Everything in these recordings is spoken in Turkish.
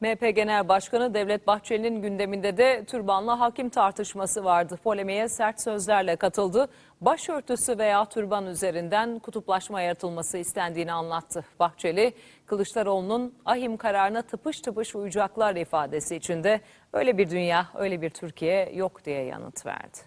MHP Genel Başkanı Devlet Bahçeli'nin gündeminde de türbanlı hakim tartışması vardı. Polemiğe sert sözlerle katıldı. Başörtüsü veya türban üzerinden kutuplaşma yaratılması istendiğini anlattı. Bahçeli, Kılıçdaroğlu'nun ahim kararına tıpış tıpış uyacaklar ifadesi içinde öyle bir dünya, öyle bir Türkiye yok diye yanıt verdi.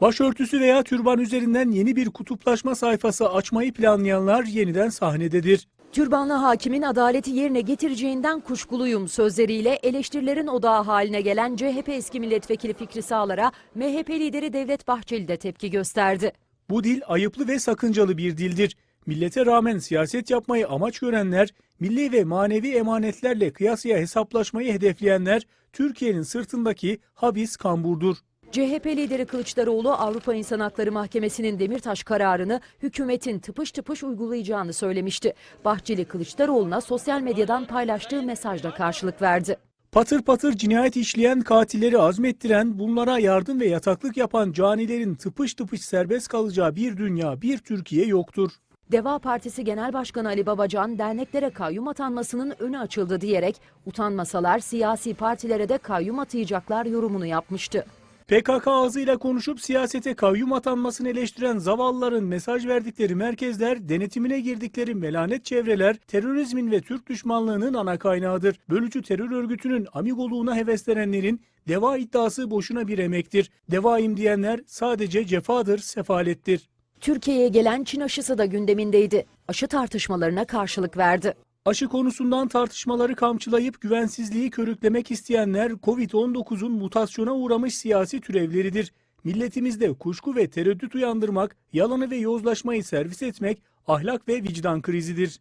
Başörtüsü veya türban üzerinden yeni bir kutuplaşma sayfası açmayı planlayanlar yeniden sahnededir. Türbanlı hakimin adaleti yerine getireceğinden kuşkuluyum sözleriyle eleştirilerin odağı haline gelen CHP eski milletvekili Fikri Sağlar'a MHP lideri Devlet Bahçeli de tepki gösterdi. Bu dil ayıplı ve sakıncalı bir dildir. Millete rağmen siyaset yapmayı amaç görenler, milli ve manevi emanetlerle kıyasıya hesaplaşmayı hedefleyenler Türkiye'nin sırtındaki habis kamburdur. CHP lideri Kılıçdaroğlu Avrupa İnsan Hakları Mahkemesi'nin Demirtaş kararını hükümetin tıpış tıpış uygulayacağını söylemişti. Bahçeli Kılıçdaroğlu'na sosyal medyadan paylaştığı mesajla karşılık verdi. Patır patır cinayet işleyen katilleri azmettiren, bunlara yardım ve yataklık yapan canilerin tıpış tıpış serbest kalacağı bir dünya, bir Türkiye yoktur. Deva Partisi Genel Başkanı Ali Babacan derneklere kayyum atanmasının önü açıldı diyerek utanmasalar siyasi partilere de kayyum atayacaklar yorumunu yapmıştı. PKK ağzıyla konuşup siyasete kayyum atanmasını eleştiren zavallıların mesaj verdikleri merkezler, denetimine girdikleri melanet çevreler, terörizmin ve Türk düşmanlığının ana kaynağıdır. Bölücü terör örgütünün amigoluğuna heveslenenlerin deva iddiası boşuna bir emektir. Devaim diyenler sadece cefadır, sefalettir. Türkiye'ye gelen Çin aşısı da gündemindeydi. Aşı tartışmalarına karşılık verdi. Aşı konusundan tartışmaları kamçılayıp güvensizliği körüklemek isteyenler Covid-19'un mutasyona uğramış siyasi türevleridir. Milletimizde kuşku ve tereddüt uyandırmak, yalanı ve yozlaşmayı servis etmek ahlak ve vicdan krizidir.